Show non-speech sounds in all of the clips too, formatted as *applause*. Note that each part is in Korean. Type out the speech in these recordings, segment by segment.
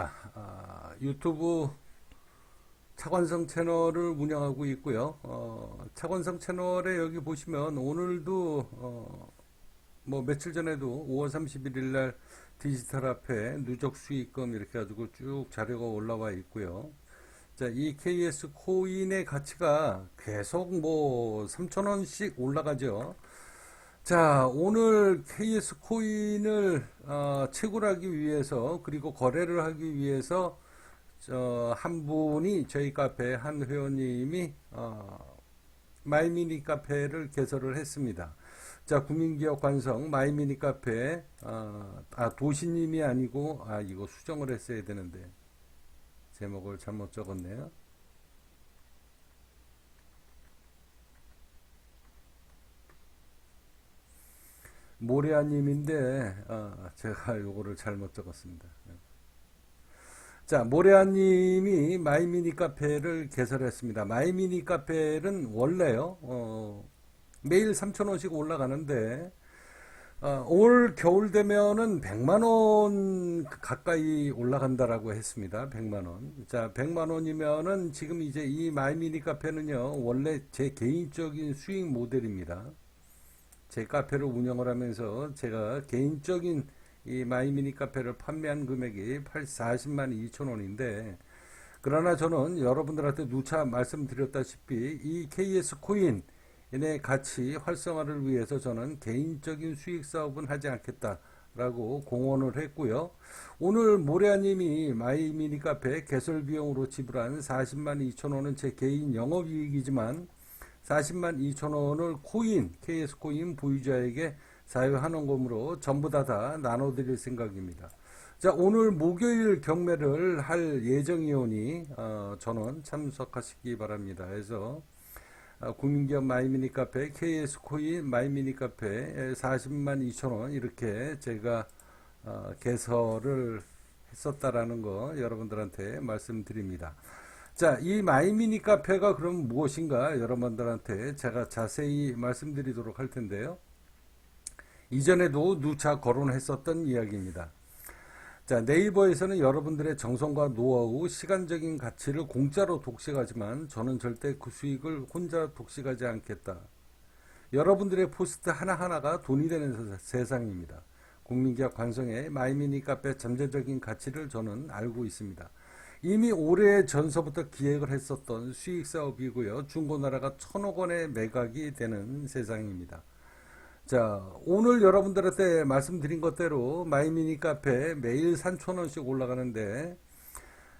아, 유튜브 차관성 채널을 운영하고 있고요. 어, 차관성 채널에 여기 보시면 오늘도 어, 뭐 며칠 전에도 5월 31일 날 디지털 화폐 누적 수익금 이렇게 가지고 쭉 자료가 올라와 있고요. 자, 이 KS 코인의 가치가 계속 뭐 3,000원씩 올라가죠. 자, 오늘 KS 코인을 어, 채굴하기 위해서 그리고 거래를 하기 위해서 저, 한 분이 저희 카페 한 회원님이 어, 마이미니 카페를 개설을 했습니다. 자, 국민기업 관성 마이미니 카페 어, 아 도시님이 아니고 아 이거 수정을 했어야 되는데 제목을 잘못 적었네요. 모래아님인데 어, 제가 *laughs* 요거를 잘못 적었습니다. 자, 모래아님이 마이미니 카페를 개설했습니다. 마이미니 카페는 원래요, 어, 매일 3,000원씩 올라가는데, 어, 올 겨울 되면은 100만원 가까이 올라간다라고 했습니다. 100만원. 자, 100만원이면은 지금 이제 이 마이미니 카페는요, 원래 제 개인적인 수익 모델입니다. 제 카페를 운영을 하면서 제가 개인적인 이 마이미니 카페를 판매한 금액이 8, 40만 2천 원인데 그러나 저는 여러분들한테 누차 말씀드렸다시피 이 KS 코인의 가치 활성화를 위해서 저는 개인적인 수익 사업은 하지 않겠다 라고 공언을 했고요. 오늘 모래아님이 마이미니 카페 개설 비용으로 지불한 40만 2천 원은 제 개인 영업이익이지만 40만 2천 원을 코인, KS 코인 보유자에게 사유한원금으로 전부 다 다 나눠드릴 생각입니다. 자, 오늘 목요일 경매를 할 예정이오니, 어, 저는 참석하시기 바랍니다. 해서, 어, 국민기업 마이미니 카페, KS 코인 마이미니 카페 40만 2천 원 이렇게 제가 어, 개설을 했었다라는 거 여러분들한테 말씀드립니다. 자, 이 마이미니 카페가 그럼 무엇인가 여러분들한테 제가 자세히 말씀드리도록 할 텐데요. 이전에도 누차 거론했었던 이야기입니다. 자, 네이버에서는 여러분들의 정성과 노하우, 시간적인 가치를 공짜로 독식하지만 저는 절대 그 수익을 혼자 독식하지 않겠다. 여러분들의 포스트 하나하나가 돈이 되는 세상입니다. 국민기업 관성의 마이미니 카페 잠재적인 가치를 저는 알고 있습니다. 이미 올해 전서부터 기획을 했었던 수익 사업이고요. 중고나라가 천억 원의 매각이 되는 세상입니다. 자, 오늘 여러분들한테 말씀드린 것대로 마이미니 카페 매일 3,000원씩 올라가는데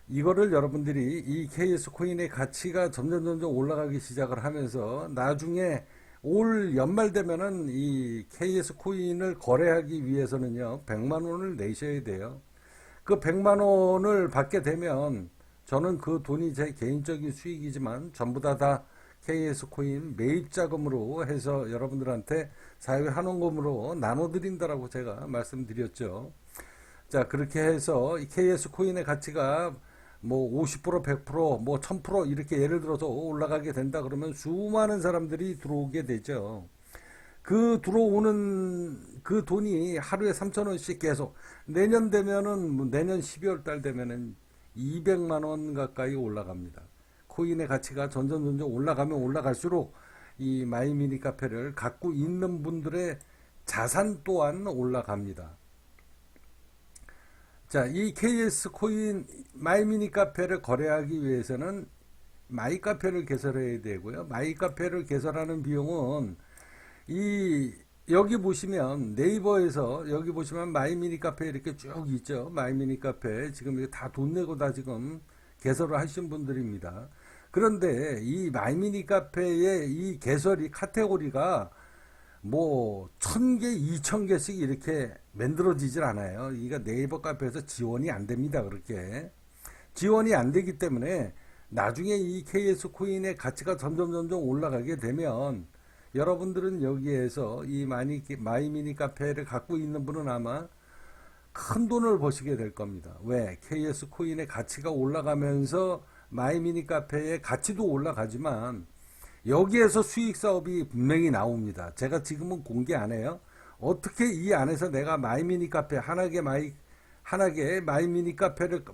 이거를 여러분들이 이 KS 코인의 가치가 점점 점점 올라가기 시작을 하면서 나중에 올 연말 되면은 이 KS 코인을 거래하기 위해서는요, 100만 원을 내셔야 돼요. 그 100만 원을 받게 되면 저는 그 돈이 제 개인적인 수익이지만 전부 다 다 KS 코인 매입 자금으로 해서 여러분들한테 사회 한원금으로 나눠드린다라고 제가 말씀드렸죠. 자, 그렇게 해서 이 KS 코인의 가치가 뭐 50%, 100%, 뭐 1000% 이렇게 예를 들어서 올라가게 된다 그러면 수많은 사람들이 들어오게 되죠. 그 들어오는 그 돈이 하루에 3천 원씩 계속 내년 되면은 뭐 내년 12월 달 되면은 200만 원 가까이 올라갑니다. 코인의 가치가 점점 점점 올라가면 올라갈수록 이 마이미니 카페를 갖고 있는 분들의 자산 또한 올라갑니다. 자, 이 KS 코인 마이미니 카페를 거래하기 위해서는 마이 카페를 개설해야 되고요. 마이 카페를 개설하는 비용은 이 여기 보시면 네이버에서 여기 보시면 마이미니 카페 이렇게 쭉 있죠. 마이미니 카페 지금 다 돈 내고 다 지금 개설을 하신 분들입니다. 그런데 이 마이미니 카페의 이 개설이 카테고리가 뭐 천 개, 이천 개씩 이렇게 만들어지질 않아요. 이가 네이버 카페에서 지원이 안 됩니다. 그렇게 지원이 안 되기 때문에 나중에 이 KS 코인의 가치가 점점 점점 올라가게 되면 여러분들은 여기에서 이 마니, 마이미니 카페를 갖고 있는 분은 아마 큰 돈을 버시게 될 겁니다. 왜? KS 코인의 가치가 올라가면서 마이미니 카페의 가치도 올라가지만 여기에서 수익 사업이 분명히 나옵니다. 제가 지금은 공개 안 해요. 어떻게 이 안에서 내가 마이미니 카페 하나의 마이 한하게 마이미니 카페를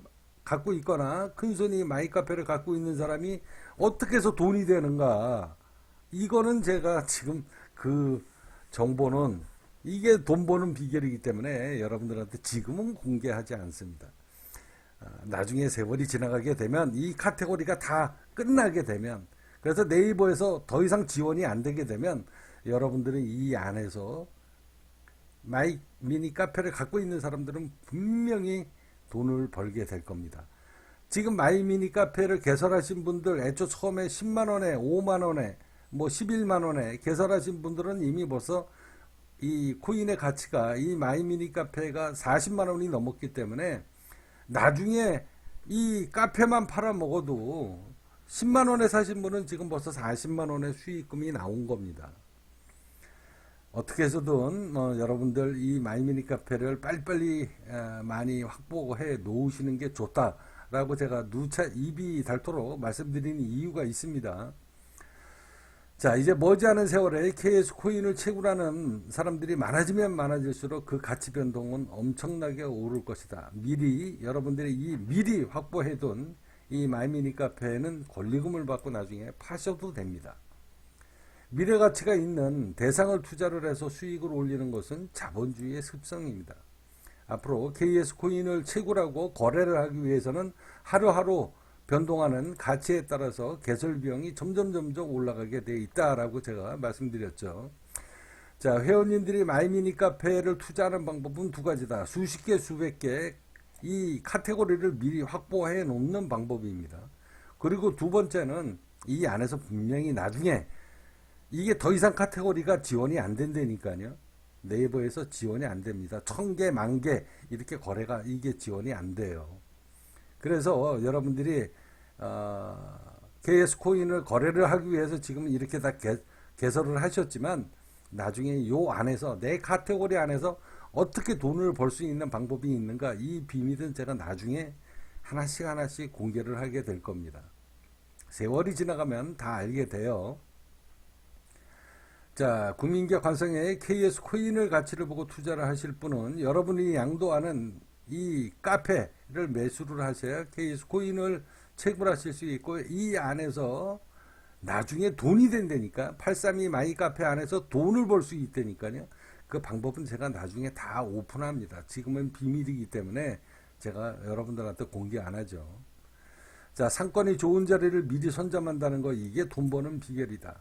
갖고 있거나 큰 손이 마이 카페를 갖고 있는 사람이 어떻게 해서 돈이 되는가 이거는 제가 지금 그 정보는 이게 돈 버는 비결이기 때문에 여러분들한테 지금은 공개하지 않습니다. 아, 나중에 세월이 지나가게 되면 이 카테고리가 다 끝나게 되면 그래서 네이버에서 더 이상 지원이 안 되게 되면 여러분들은 이 안에서 마이 미니 카페를 갖고 있는 사람들은 분명히 돈을 벌게 될 겁니다. 지금 마이 미니 카페를 개설하신 분들 애초 처음에 10만 원에 5만 원에 뭐 11만 원에 개설하신 분들은 이미 벌써 이 코인의 가치가 이 마이 미니 카페가 40만 원이 넘었기 때문에 나중에 이 카페만 팔아 먹어도 10만 원에 사신 분은 지금 벌써 40만 원의 수익금이 나온 겁니다. 어떻게 해서든 어, 여러분들 이 마이미니 카페를 빨리빨리 에, 많이 확보해 놓으시는 게 좋다라고 제가 누차 입이 닳도록 말씀드리는 이유가 있습니다. 자, 이제 머지않은 세월에 KS 코인을 채굴하는 사람들이 많아지면 많아질수록 그 가치 변동은 엄청나게 오를 것이다. 미리 여러분들이 이 미리 확보해둔 이 마이미니 카페는 권리금을 받고 나중에 파셔도 됩니다. 미래 가치가 있는 대상을 투자를 해서 수익을 올리는 것은 자본주의의 습성입니다. 앞으로 KS 코인을 채굴하고 거래를 하기 위해서는 하루하루 변동하는 가치에 따라서 개설 비용이 점점 점점 올라가게 돼 있다라고 제가 말씀드렸죠. 자, 회원님들이 마이미니 카페를 투자하는 방법은 두 가지다. 수십 개, 수백 개 이 카테고리를 미리 확보해 놓는 방법입니다. 그리고 두 번째는 이 안에서 분명히 나중에 이게 더 이상 카테고리가 지원이 안 된다니까요. 네이버에서 지원이 안 됩니다. 천 개, 만 개, 이렇게 거래가, 이게 지원이 안 돼요. 그래서 여러분들이, 어, KS 코인을 거래를 하기 위해서 지금 이렇게 다 개, 개설을 하셨지만, 나중에 요 안에서, 내 카테고리 안에서 어떻게 돈을 벌 수 있는 방법이 있는가, 이 비밀은 제가 나중에 하나씩 하나씩 공개를 하게 될 겁니다. 세월이 지나가면 다 알게 돼요. 자, 국민기업 관성에 KS 코인을 가치를 보고 투자를 하실 분은 여러분이 양도하는 이 카페를 매수를 하셔야 KS 코인을 채굴하실 수 있고 이 안에서 나중에 돈이 된다니까 832 마이 카페 안에서 돈을 벌 수 있다니까요. 그 방법은 제가 나중에 다 오픈합니다. 지금은 비밀이기 때문에 제가 여러분들한테 공개 안 하죠. 자, 상권이 좋은 자리를 미리 선점한다는 거 이게 돈 버는 비결이다.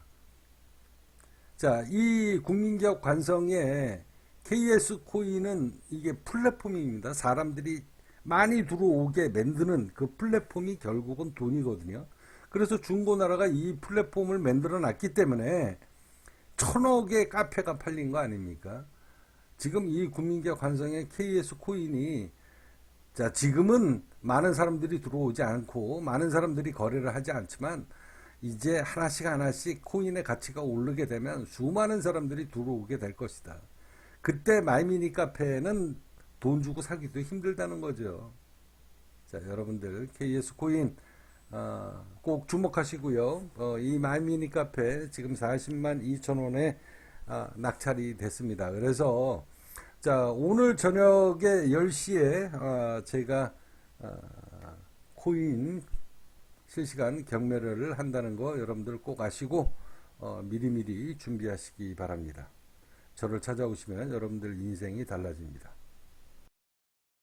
자, 이 국민기업 관성의 KS 코인은 이게 플랫폼입니다. 사람들이 많이 들어오게 만드는 그 플랫폼이 결국은 돈이거든요. 그래서 중고나라가 이 플랫폼을 만들어 놨기 때문에 천억의 카페가 팔린 거 아닙니까? 지금 이 국민기업 관성의 KS 코인이 자, 지금은 많은 사람들이 들어오지 않고 많은 사람들이 거래를 하지 않지만 이제 하나씩 하나씩 코인의 가치가 오르게 되면 수많은 사람들이 들어오게 될 것이다. 그때 마이미니 카페는 돈 주고 사기도 힘들다는 거죠. 자, 여러분들 KS 코인 어, 꼭 주목하시고요. 어, 이 마이미니 카페 지금 40만 2천 원에 어, 낙찰이 됐습니다. 그래서 자 오늘 저녁에 10시에 어, 제가 어, 코인 실시간 경매를 한다는 거 여러분들 꼭 아시고 어, 미리미리 준비하시기 바랍니다. 저를 찾아오시면 여러분들 인생이 달라집니다.